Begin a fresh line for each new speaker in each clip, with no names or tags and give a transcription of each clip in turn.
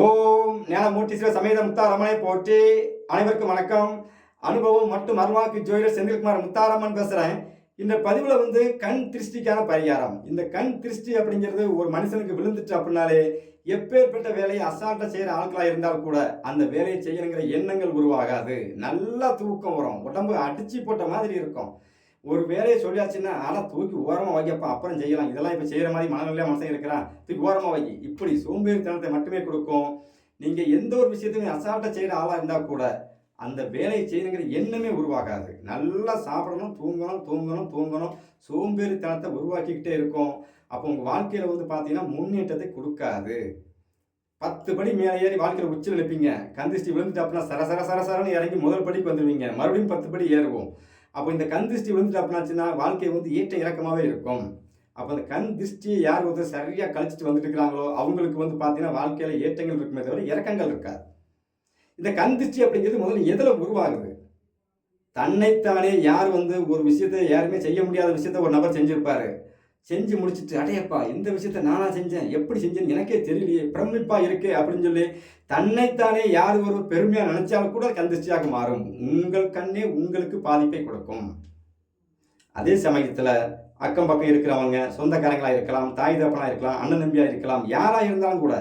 ஓம் ஞானமூர்த்தி சமேத முத்தாரமனை போற்றி. அனைவருக்கும் வணக்கம். அனுபவம் மற்றும் அருள்வாக்கு ஜோதிடர் செந்தில்குமார் முத்தாரம்மன் பேசுகிறேன் இந்த பதிவில் வந்து கண் திருஷ்டிக்கான பரிகாரம். இந்த கண் திருஷ்டி அப்படிங்கிறது ஒரு மனுஷனுக்கு விழுந்துட்டு அப்படின்னாலே எப்பேற்பட்ட வேலையை அசால்ட்டாக செய்கிற ஆட்களாக இருந்தால் கூட அந்த வேலையை செய்யணுங்கிற எண்ணங்கள் உருவாகாது. நல்லா தூக்கம் வரும். உடம்பு அடிச்சு போட்ட மாதிரி இருக்கும். ஒரு வேலையை சொல்லியாச்சுன்னா ஆனால் தூக்கி ஓரமாக வைக்கப்பா அப்புறம் செய்யலாம். இதெல்லாம் இப்போ செய்கிற மாதிரி மனநிலையாக மனுஷன் இருக்கிறான் தூக்கி ஓரமாக வை. இப்படி சோம்பேறித்தனத்தை மட்டுமே கொடுக்கும். நீங்கள் எந்த ஒரு விஷயத்தையும் அசால்ட்டாக செய்கிற ஆளாக இருந்தால் கூட அந்த வேலையை செய்யணுங்கிற எண்ணமே உருவாகாது. நல்லா சாப்பிடணும் தூங்கணும் தூங்கணும் தூங்கணும். சோம்பேறித்தனத்தை உருவாக்கிக்கிட்டே இருக்கும். அப்போ உங்கள் வாழ்க்கையில் வந்து பார்த்தீங்கன்னா முன்னேற்றத்தை கொடுக்காது. பத்து படி மேலே ஏறி வாழ்க்கையில் உச்சியில் நிற்பீங்க கந்திஷ்டி விழுந்துட்டு அப்படின்னா சர சர சர சரன்னு இறங்கி முதல் படிக்கு வந்துடுவீங்க மறுபடியும் பத்து படி ஏறுவோம். அப்போ இந்த கண் திருஷ்டி விழுந்துட்டு அப்படின்னாச்சுன்னா வாழ்க்கை வந்து ஏற்ற இறக்கமாகவே இருக்கும். அப்போ அந்த கண் திருஷ்டியை யார் வந்து சரியாக கழிச்சிட்டு வந்துட்டு இருக்கிறாங்களோ அவங்களுக்கு வந்து பார்த்தீங்கன்னா வாழ்க்கையில் ஏற்றங்கள் இருக்குமே தவிர இறக்கங்கள் இருக்காது. இந்த கண் திருஷ்டி அப்படிங்கிறது முதல்ல எதில் உருவாகுது? தன்னைத்தானே யார் வந்து ஒரு விஷயத்தை யாருமே செய்ய முடியாத விஷயத்த ஒரு நபர் செஞ்சிருப்பாரு. செஞ்சு முடிச்சுட்டு அடையப்பா இந்த விஷயத்த நானா செஞ்சேன். எப்படி செஞ்சேன்னு எனக்கே தெரியலையே. பிரமிப்பா இருக்கே அப்படின்னு சொல்லி தன்னைத்தானே யார் ஒரு பெருமையா நினைச்சாலும் கூட கந்திர்ச்சியாக மாறும். உங்கள் கண்ணே உங்களுக்கு பாதிப்பை கொடுக்கும். அதே சமயத்துல அக்கம் பக்கம் இருக்கிறவங்க சொந்தக்காரங்களா இருக்கலாம் தாய் தப்பனா இருக்கலாம் அண்ணன் நம்பியா இருக்கலாம் யாரா இருந்தாலும் கூட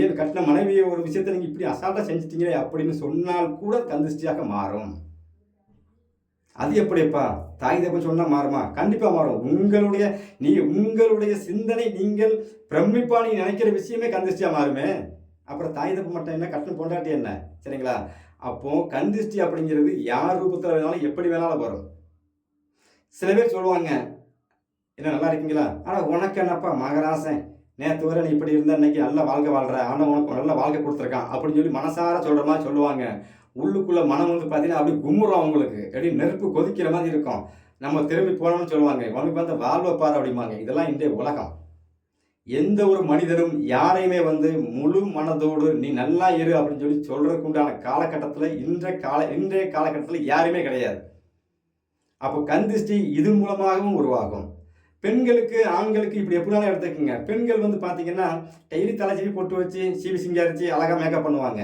ஏன் கட்டின மனைவியை ஒரு விஷயத்தை நீங்க இப்படி அசால்ட்டா செஞ்சிட்டீங்களே அப்படின்னு சொன்னால் கூட கந்திஷ்டியாக மாறும். அது எப்படிப்பா? தாய் தப்பன் சொன்னால் மாறுமா? கண்டிப்பாக மாறும். உங்களுடைய நீ உங்களுடைய சிந்தனை நீங்கள் பிரமிப்பா நீ நினைக்கிற விஷயமே கந்திஷ்டியாக மாறுமே. அப்புறம் தாய் தப்பு மட்டும் என்ன கட்டணம் பொண்டாட்டி என்ன? சரிங்களா? அப்போது கந்திஷ்டி அப்படிங்கிறது யார் ரூபத்தில் வேணாலும் எப்படி வேணாலும் வரும். சில பேர் சொல்லுவாங்க என்ன நல்லா இருக்கீங்களா? ஆனால் உனக்கு என்னப்பா? மகராசன். நேற்று வரை நீ இப்படி இருந்தால் இன்னைக்கு நல்ல வாழ்க்கை வாழ்கிற ஆனால் உனக்கு நல்ல வாழ்க்கை கொடுத்துருக்கான். அப்படின்னு சொல்லி மனசார சொல்கிற மாதிரி சொல்லுவாங்க. உள்ளுக்குள்ள மனம் வந்து பார்த்தீங்கன்னா அப்படி கும்முறோம் அவங்களுக்கு. அப்படி நெருப்பு கொதிக்கிற மாதிரி இருக்கும். நம்ம திரும்பி போனோம்னு சொல்லுவாங்க உனக்கு வந்து வாழ்வை பாரு அப்படிம்பாங்க. இதெல்லாம் இன்றைய உலகம். எந்த ஒரு மனிதரும் யாரையுமே வந்து முழு மனதோடு நீ நல்லா இரு அப்படின்னு சொல்லி சொல்றதுக்கு உண்டான காலகட்டத்தில் இன்றைய கால இன்றைய காலகட்டத்தில் யாருமே கிடையாது. அப்போ கந்திஷ்டி இது மூலமாகவும் உருவாகும். பெண்களுக்கு ஆண்களுக்கு இப்படி எப்படினாலும் எடுத்துக்கோங்க. பெண்கள் வந்து பார்த்தீங்கன்னா டெய்லி தலைச்சீவி போட்டு வச்சு சீவி சிங்காரிச்சு அழகாக மேக்கப் பண்ணுவாங்க.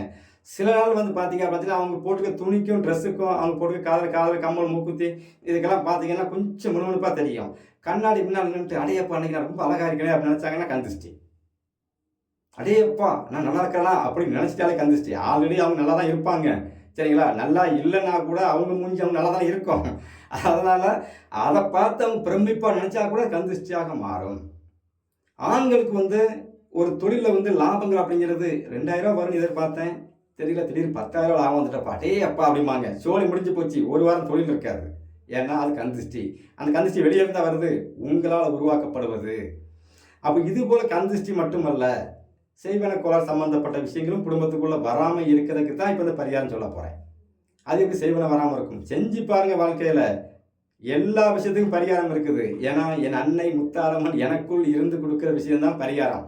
சில நாள் வந்து பார்த்தீங்க பார்த்தீங்கன்னா அவங்க போட்டுக்க துணிக்கும் ட்ரெஸ்ஸுக்கும் அவங்க போட்டுக்க காதல் காதல் கம்மல் மூக்குத்தி இதுக்கெல்லாம் பார்த்தீங்கன்னா கொஞ்சம் முணுமுணுப்பாக தெரியும். கண்ணாடி பின்னால் நின்றுட்டு அடையப்பா அன்னைக்கு ரொம்ப அழகாக இருக்கேன் அப்படின்னு நினச்சாங்கன்னா கந்திஷ்டி. அடையப்பா நான் நல்லா இருக்கிறேனா? அப்படின்னு நினச்சிட்டாலே கந்திஷ்டி. ஆல்ரெடி அவங்க நல்லா தான் இருப்பாங்க. சரிங்களா? நல்லா இல்லைன்னா கூட அவங்க மூஞ்சி அவங்க நல்லா தான் இருக்கும். அதனால் அதை பார்த்து அவங்க பிரமிப்பாக நினச்சா கூட கந்திஷ்டியாக மாறும். ஆண்களுக்கு வந்து ஒரு தொழிலில் வந்து லாபங்கள் அப்படிங்கிறது ரெண்டாயிரம் ரூபா வரும்னு எதிர்பார்த்தேன். தெரியல திடீர்னு பத்தாயிரம் லாபம் வந்துட்டப்பா. டே அப்பா அப்படிம்பாங்க. சோழி முடிஞ்சு போச்சு. ஒரு வாரம் தொழில் இருக்காது. ஏன்னா அது கந்திஷ்டி அந்த கந்திஷ்டி வெளியே இருந்தால் வருது. உங்களால் உருவாக்கப்படுவது. அப்போ இது போல் கந்திஷ்டி மட்டுமல்ல செய்வன கோளாறு சம்மந்தப்பட்ட விஷயங்களும் குடும்பத்துக்குள்ளே வராமல் இருக்கிறதுக்கு தான் இப்போ இந்த பரிகாரம் சொல்ல போகிறேன் அது எப்படி செய்வன வராமல் இருக்கும்? செஞ்சு பாருங்கள் வாழ்க்கையில். எல்லா விஷயத்துக்கும் பரிகாரம் இருக்குது. ஏன்னா என் அன்னை முத்தாரம்மன் எனக்குள் இருந்து கொடுக்குற விஷயம்தான் பரிகாரம்.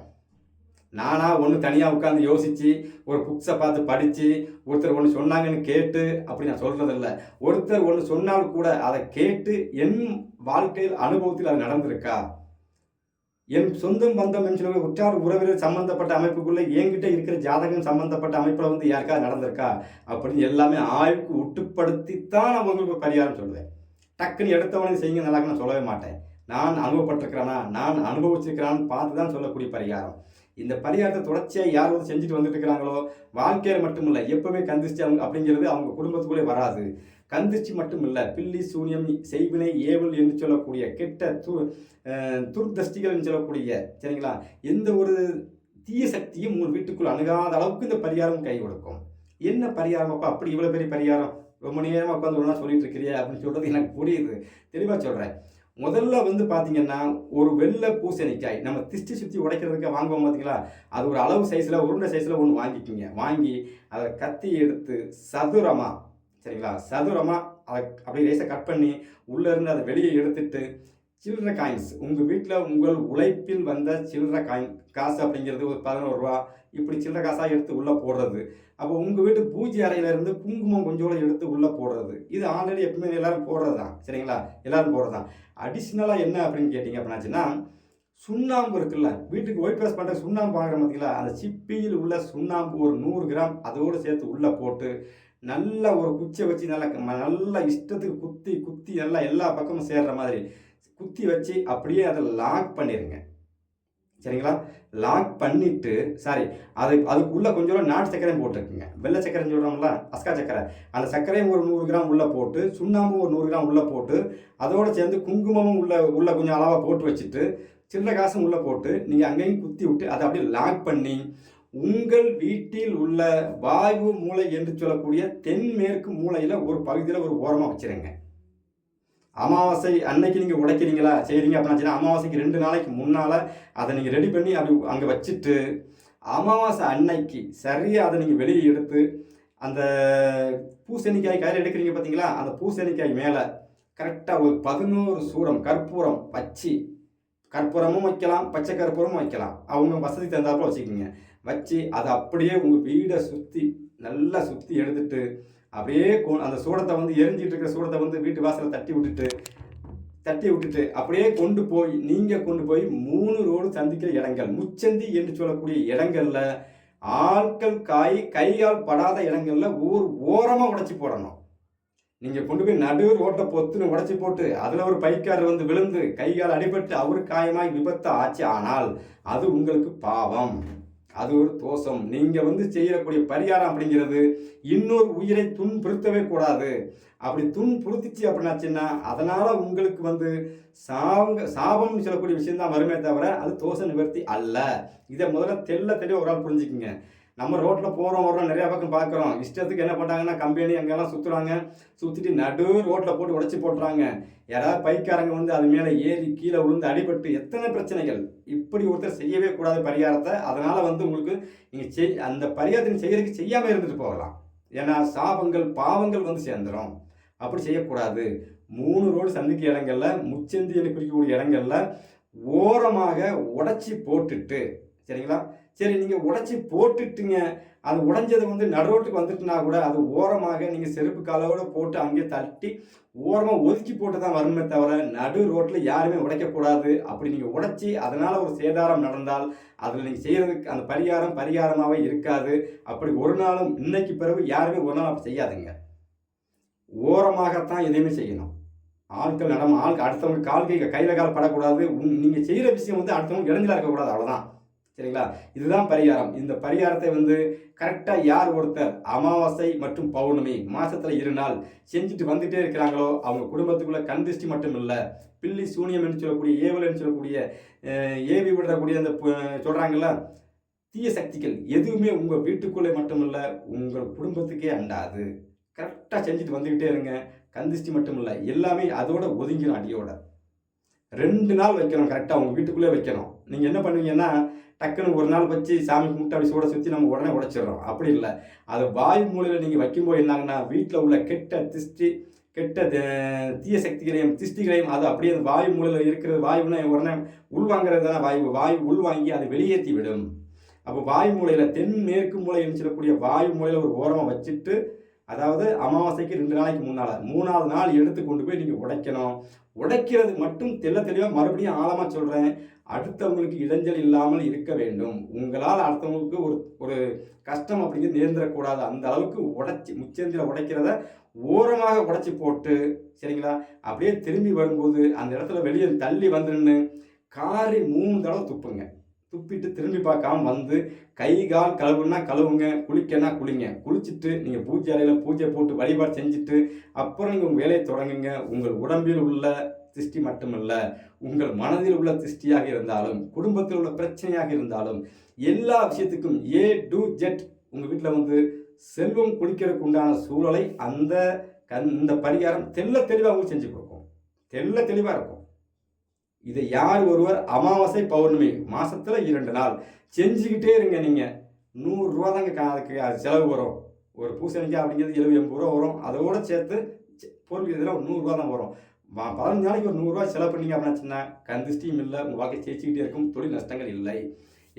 நானா ஒன்று தனியாக உட்காந்து யோசித்து ஒரு புக்ஸை பார்த்து படித்து ஒருத்தர் ஒன்று சொன்னாங்கன்னு கேட்டு அப்படி நான் சொல்கிறதில்ல ஒருத்தர் ஒன்று சொன்னாலும் கூட அதை கேட்டு என் வாழ்க்கையில் அனுபவத்தில் அது நடந்திருக்கா? என் சொந்தம் பந்தம் என்று சொல்லி உற்றார் உறவினர் சம்பந்தப்பட்ட அமைப்புக்குள்ளே என்கிட்ட இருக்கிற ஜாதகம் சம்பந்தப்பட்ட அமைப்பில் வந்து யாருக்காவது நடந்திருக்கா? அப்படின்னு எல்லாமே ஆய்வுக்கு உட்டுப்படுத்தித்தான் நான் உங்களுக்கு பரிகாரம் சொல்லுவேன். டக்குன்னு எடுத்தவனே செய்யுங்க நல்லா நான் சொல்லவே மாட்டேன். நான் அனுபவப்பட்டிருக்கிறானா? நான் அனுபவிச்சிருக்கிறான்னு பார்த்து தான் சொல்லக்கூடிய பரிகாரம். இந்த பரிகாரத்தை தொடர்ச்சியாக யார் வந்து செஞ்சுட்டு வந்துட்டு இருக்கிறாங்களோ வாழ்க்கையில் மட்டும் இல்லை எப்பவுமே கந்திச்சு அவங்க அப்படிங்கிறது அவங்க குடும்பத்துக்குள்ளே வராது. கந்திச்சு மட்டும் இல்லை பில்லி சூனியம் செய்வினை ஏவல் என்று சொல்லக்கூடிய கெட்ட து துர்தஷ்டிகள் என்று சொல்லக்கூடிய சரிங்களா? எந்த ஒரு தீய சக்தியும் உங்கள் வீட்டுக்குள் அணுகாத அளவுக்கு இந்த பரிகாரம் கை கொடுக்கும். என்ன பரிகாரம் அப்பா? அப்படி இவ்வளோ பெரிய பரிகாரம்? ரொம்ப நேரமாக உட்காந்து ஒன்றா சொல்லிட்டு இருக்கிறியா அப்படின்னு சொல்கிறது எனக்கு புரியுது. தெளிவாக சொல்கிறேன் முதல்ல வந்து பார்த்தீங்கன்னா ஒரு வெள்ளை பூசணிக்காய் நம்ம திஷ்டி சுற்றி உடைக்கிறதுக்கு வாங்குவோம் பார்த்தீங்களா அது ஒரு அளவு சைஸில் உருண்டை சைஸில் ஒன்று வாங்கிக்கிங்க. வாங்கி அதை கத்தி எடுத்து சதுரமாக சரிங்களா? சதுரமாக அதை அப்படியே லேசாக கட் பண்ணி உள்ளேருந்து அதை வெளியே எடுத்துட்டு சில்லற காயின்ஸ் உங்கள் வீட்டில் உங்கள் உழைப்பில் வந்த சில்லற காயின் காசு அப்படிங்கிறது ஒரு பதினோரு ரூபா இப்படி சில்லற காசாக எடுத்து உள்ளே போடுறது. அப்போ உங்கள் வீட்டு பூஜை அறையிலேருந்து குங்குமம் கொஞ்சோட எடுத்து உள்ளே போடுறது. இது ஆல்ரெடி எப்பவுமே எல்லோரும் போடுறது? தான் சரிங்களா? எல்லோரும் போடுறது? தான் அடிஷ்னலாக என்ன அப்படின்னு கேட்டிங்க அப்படின்னாச்சுன்னா சுண்ணாம்பு இருக்குல்ல வீட்டுக்கு ஒயிட் வாஷ் பண்ணுற சுண்ணாம்பு வாங்குற பார்த்தீங்களா அந்த சிப்பியில் உள்ள சுண்ணாம்பு ஒரு நூறு கிராம் அதோடு சேர்த்து உள்ளே போட்டு நல்ல ஒரு குச்சியை வச்சு நல்லா ம- நல்லா இஷ்டத்துக்கு குத்தி குத்தி நல்லா எல்லா பக்கமும் சேர்ற மாதிரி குத்தி வச்சு அப்படியே அதை லாக் பண்ணிடுங்க சரிங்களா? லாக் பண்ணிட்டு சாரி அது அதுக்குள்ளே கொஞ்சம் நாட்டு சர்க்கரையும் போட்டுருக்குங்க. வெள்ளை சர்க்கரைன்னு சொல்கிறோம்ல அஸ்கா சர்க்கரை. அந்த சர்க்கரையும் ஒரு நூறு கிராம் உள்ளே போட்டு சுண்ணாம்பும் ஒரு நூறு கிராம் உள்ளே போட்டு அதோடு சேர்ந்து குங்குமமும் உள்ள உள்ளே கொஞ்சம் அளவாக போட்டு வச்சுட்டு சில்லறை காசும் உள்ளே போட்டு நீங்கள் அங்கேயும் குத்தி விட்டு அதை அப்படியே லாக் பண்ணி உங்கள் வீட்டில் உள்ள வாயு மூலை என்று சொல்லக்கூடிய தென்மேற்கு மூலையில் ஒரு பகுதியில் ஒரு ஓரமாக வச்சிருங்க. அமாவாசை அன்னைக்கு நீங்கள் உடைக்கிறீங்களா? செய்கிறீங்க அப்படின்னா அமாவாசைக்கு ரெண்டு நாளைக்கு முன்னால் அதை நீங்கள் ரெடி பண்ணி அப்படி அங்கே வச்சுட்டு அமாவாசை அன்னைக்கு சரியாக அதை நீங்கள் வெளியே எடுத்து அந்த பூசணிக்காய் கையில் எடுக்கிறீங்க பார்த்தீங்களா? அந்த பூசணிக்காய் மேலே கரெக்டாக ஒரு பதினோரு சூடம் கற்பூரம் வச்சு கற்பூரமும் வைக்கலாம் பச்சை கற்பூரமும் வைக்கலாம். அவங்க வசதி தந்தாப்புல வச்சுக்கோங்க. வச்சு அதை அப்படியே உங்கள் வீடை சுற்றி நல்லா சுற்றி எடுத்துட்டு அப்படியே அந்த சூடத்தை வந்து எரிஞ்சிட்டு இருக்கிற சூடத்தை வந்து வீட்டு வாசலில் தட்டி விட்டுட்டு தட்டி விட்டுட்டு அப்படியே கொண்டு போய் நீங்கள் கொண்டு போய் மூணு ரோடு சந்திக்கிற இடங்கள் முச்சந்தி என்று சொல்லக்கூடிய இடங்களில் ஆட்கள் காய் கையால் படாத இடங்களில் ஊர் ஓரமாக உடச்சி போடணும். நீங்கள் கொண்டு போய் நடு ரோட்டை பொத்துன்னு உடச்சி போட்டு அதில் ஒரு பைக்காரர் வந்து விழுந்து கையால் அடிபட்டு அவரு காயமாய் விபத்து ஆச்சு ஆனால் அது உங்களுக்கு பாவம். அது ஒரு தோஷம். நீங்கள் வந்து செய்யக்கூடிய பரிகாரம் அப்படிங்கிறது இன்னொரு உயிரை துன்புறுத்தவே கூடாது. அப்படி துன்புறுத்திச்சு அப்படின்னாச்சுன்னா அதனால் உங்களுக்கு வந்து சாங்க சாபம்னு சொல்லக்கூடிய விஷயந்தான் வருமே தவிர அது தோஷ நிவர்த்தி அல்ல. இதை முதல்ல தெல்ல தெளிவாக ஒரு ஆள் புரிஞ்சுக்குங்க. நம்ம ரோட்டில் போகிறோம் வரோம் நிறையா பக்கம் பார்க்குறோம். இஷ்டத்துக்கு என்ன பண்ணுறாங்கன்னா கம்பெனி அங்கெல்லாம் சுற்றுறாங்க சுற்றிட்டு நடு ரோட்டில் போட்டு உடைச்சி போட்டுறாங்க. யாராவது பைக்காரங்க வந்து அது மேலே ஏறி கீழே விழுந்து அடிபட்டு எத்தனை பிரச்சனைகள்? இப்படி ஒருத்தர் செய்யவே கூடாது பரிகாரத்தை அதனால் வந்து உங்களுக்கு நீங்கள் செய் அந்த பரிகாரத்தை செய்கிறதுக்கு செய்யாமல் இருந்துட்டு போகலாம். ஏன்னா சாபங்கள் பாவங்கள் வந்து சேர்ந்துடும் அப்படி செய்யக்கூடாது. மூணு ரோடு சந்திக்க இடங்களில் முச்சந்தியில் குறிக்கக்கூடிய இடங்கள்ல ஓரமாக உடச்சி போட்டுட்டு சரிங்களா? சரி நீங்கள் உடைச்சி போட்டுட்டுங்க. அது உடைஞ்சது வந்து நடுரோட்டுக்கு வந்துட்டுனா கூட அது ஓரமாக நீங்கள் செருப்பு காலோடு போட்டு அங்கேயே தட்டி ஓரமாக ஒதுக்கி போட்டு தான் வரணுமே தவிர நடு ரோட்டில் யாருமே உடைக்கக்கூடாது. அப்படி நீங்கள் உடைச்சி அதனால் ஒரு சேதாரம் நடந்தால் அதில் நீங்கள் செய்கிறதுக்கு அந்த பரிகாரம் பரிகாரமாகவே இருக்காது. அப்படி ஒரு நாளும் இன்னைக்கு பிறகு யாருமே ஒரு நாள் அப்படி செய்யாதுங்க. ஓரமாகத்தான் எதையுமே செய்யணும். ஆட்கள் நடம் ஆள் அடுத்தவங்க கால் கை கையில் கால் படக்கூடாது. உன் நீங்கள் செய்கிற விஷயம் வந்து அடுத்தவங்க இடைஞ்சலாக இருக்கக்கூடாது. அவ்வளோதான் சரிங்களா? இதுதான் பரிகாரம். இந்த பரிகாரத்தை வந்து கரெக்டாக யார் ஒருத்தர்? அமாவாசை மற்றும் பௌர்ணமி. மாதத்தில் இரு நாள். செஞ்சுட்டு வந்துட்டே இருக்கிறாங்களோ அவங்க குடும்பத்துக்குள்ளே கண் திருஷ்டி மட்டும் இல்லை. பில்லி சூனியம் என்று சொல்லக்கூடிய ஏவல் என்று சொல்லக்கூடிய ஏவி விடக்கூடிய அந்த சொல்கிறாங்களா தீய சக்திகள். எதுவுமே உங்கள் வீட்டுக்குள்ளே மட்டும் இல்லை உங்கள் குடும்பத்துக்கே அண்டாது. கரெக்டாக செஞ்சுட்டு வந்துக்கிட்டே இருங்க. கந்திஷ்டி மட்டும் இல்லை. எல்லாமே அதோட ஒதுங்கிடும் அடியோட. ரெண்டு நாள் வைக்கணும் கரெக்டாக உங்கள் வீட்டுக்குள்ளே வைக்கணும். நீங்கள் என்ன பண்ணுவீங்கன்னா டக்குன்னு ஒரு நாள் வச்சு சாமி கும்பிட்டு அப்படி சூட சுற்றி நம்ம உடனே உடைச்சிடுறோம். அப்படி இல்லை. அது வாயு மூலையில் நீங்கள் வைக்கும்போது என்னாங்கன்னா வீட்டில் உள்ள கெட்ட திஷ்டி கெட்ட த- தீய சக்திகளையும் திஷ்டிகளையும் அது அப்படியே அந்த வாயு மூலையில் இருக்கிற வாயுன்னா உடனே உள்வாங்கிறது தானே வாயு வாயு உள்வாங்கி அதை வெளியேற்றி விடும். அப்போ வாயு மூலையில் தென் மேற்கு மூலைன்னு சொல்லக்கூடிய வாயு மூலையில் ஒரு ஓரமாக வச்சுட்டு அதாவது அமாவாசைக்கு ரெண்டு நாளைக்கு முன்னால் மூணாவது நாள் எடுத்து கொண்டு போய் நீங்கள் உடைக்கணும். உடைக்கிறது மட்டும் தெள்ள தெளிவாக மறுபடியும் ஆழமாக சொல்கிறேன் அடுத்தவங்களுக்கு இடைஞ்சல் இல்லாமல் இருக்க வேண்டும். உங்களால் அடுத்தவங்களுக்கு ஒரு ஒரு கஷ்டம் அப்படிங்கிறது நேர்ந்துடக்கூடாது. அந்த அளவுக்கு உடைச்சி முச்சந்தியில் உடைக்கிறத ஓரமாக உடைச்சி போட்டு சரிங்களா? அப்படியே திரும்பி வரும்போது அந்த இடத்துல வெளியே தள்ளி வந்துருன்னு காரி மூணு தடவை துப்புங்க. துப்பிட்டு திரும்பி பார்க்காம வந்து கை கால் கழுவுனா கழுவுங்க குளிக்கனா குளிங்க. குளிச்சுட்டு நீங்கள் பூஜை அறையில் பூஜை போட்டு வழிபாடு செஞ்சுட்டு அப்புறம் நீங்கள் உங்கள் வேலையை தொடங்குங்க. உங்கள் உடம்பில் உள்ள திருஷ்டி மட்டுமல்ல உங்கள் மனதில் உள்ள திருஷ்டியாக இருந்தாலும் குடும்பத்தில் உள்ள பிரச்சனையாக இருந்தாலும் எல்லா விஷயத்துக்கும் ஏ டு ஜெட் உங்கள் வீட்டில் வந்து செல்வம் குளிக்கிறதுக்கு உண்டான சூழலை அந்த கண் இந்த பரிகாரம் தெல்ல தெளிவாக உங்களுக்கு செஞ்சு கொடுக்கும். தெல்ல தெளிவாக இருக்கும். இதை யார் ஒருவர் அமாவாசை பௌர்ணமி மாதத்தில் இரண்டு நாள். செஞ்சுக்கிட்டே இருங்க நீங்கள் நூறுரூவா தாங்க அதுக்கு அது செலவு வரும். ஒரு பூசணிக்காய் அப்படிங்கிறது எழுபது எண்பது ரூபா வரும். அதோட சேர்த்து பொருள் இதில் ஒரு நூறுரூவா தான் வரும். பதினஞ்சு நாளைக்கு ஒரு நூறுரூவா செலவு பண்ணீங்க அப்படின்னாச்சுன்னா கந்திஷ்டியும் இல்லை. உங்கள் வாழ்க்கை ஜெயிச்சுக்கிட்டே இருக்கும். தொழில் நஷ்டங்கள் இல்லை.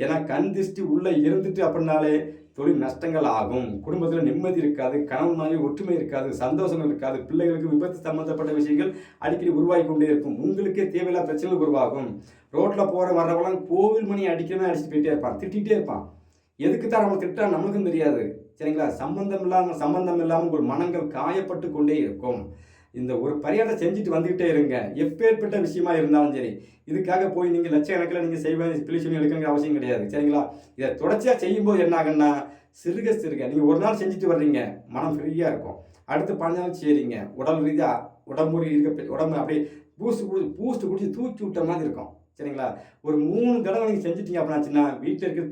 ஏன்னா கண் திருஷ்டி உள்ளே இருந்துட்டு அப்படின்னாலே தொழில் நஷ்டங்கள் ஆகும். குடும்பத்தில் நிம்மதி இருக்காது கணவன் மனைவி ஒற்றுமை இருக்காது சந்தோஷங்கள் இருக்காது பிள்ளைகளுக்கு விபத்து சம்பந்தப்பட்ட விஷயங்கள் அடிக்கடி உருவாகி கொண்டே இருக்கும். உங்களுக்கே தேவையில்லாத பிரச்சனைகள் உருவாகும். ரோட்டில் போகிற வர்றவங்களாம் கோவில் மணி அடிக்கணும் அடிச்சுட்டு போயிட்டே இருப்பான் திட்டிகிட்டே இருப்பான். எதுக்கு தான் நம்ம திட்டா நம்மளுக்கும் தெரியாது. சரிங்களா? சம்பந்தம் இல்லாமல் சம்பந்தம் இல்லாமல் உங்கள் மனங்கள் காயப்பட்டு கொண்டே இருக்கும். இந்த ஒரு பரிகாரம் செஞ்சுட்டு வந்துக்கிட்டே இருங்க. எப்பேற்பட்ட விஷயமா இருந்தாலும் சரி. இதுக்காக போய் நீங்கள் லட்சக்கணக்கில் நீங்கள் செய்வேன் பிலிஷன் எடுக்கணுங்கிற அவசியம் கிடையாது. சரிங்களா? இதை தொடர்ச்சியாக செய்யும்போது என்ன ஆகுன்னா சிறுக சிறுக நீங்கள் ஒரு நாள் செஞ்சுட்டு வர்றீங்க. மனம் ஃப்ரீயாக இருக்கும். அடுத்து பதினஞ்சு நாள் செய்கிறீங்க உடல் ரீதியாக உடம்பு இருக்க உடம்பு அப்படியே பூஸ்ட் குடி பூஸ்ட் குடிச்சு தூக்கி விட்ட மாதிரி இருக்கும். சரிங்களா? ஒரு மூணு தடவை நீங்கள் செஞ்சுட்டீங்க அப்படின்னாச்சுன்னா வீட்டில் இருக்கிற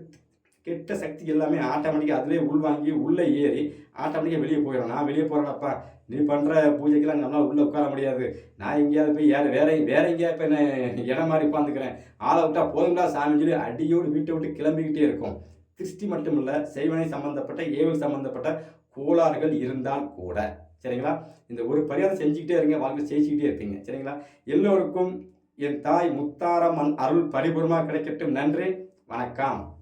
கெட்ட சக்தி எல்லாமே ஆட்டோமேட்டிக்காக அதிலே உள்வாங்கி உள்ளே ஏறி ஆட்டோமேட்டிக்காக வெளியே போயிடும் நான் வெளியே போகிறேன்ப்பா நீ பண்ணுற பூஜைக்கெல்லாம் நம்மளால் உள்ளே உட்கார முடியாது. நான் எங்கேயாவது போய் யார் வேற வேற எங்கேயாவது இப்போ என்ன இடம் மாதிரி உட்காந்துக்கிறேன் ஆளை விட்டால் போதுங்களா சாமின்னு சொல்லி அடியோடு வீட்டை விட்டு கிளம்பிக்கிட்டே இருக்கும். கிறிஸ்டி மட்டும் இல்லை செய்வனை சம்மந்தப்பட்ட ஏவல் சம்மந்தப்பட்ட கோளாறுகள் இருந்தால் கூட. சரிங்களா? இந்த ஒரு பரிகாரம் செஞ்சுக்கிட்டே இருங்க வாழ்க்கை ஜெயிச்சுக்கிட்டே இருப்பீங்க. சரிங்களா? எல்லோருக்கும் என் தாய் முத்தாரம்மன் அருள் பரிபூர்மா கிடைக்கட்டும். நன்றி. வணக்கம்.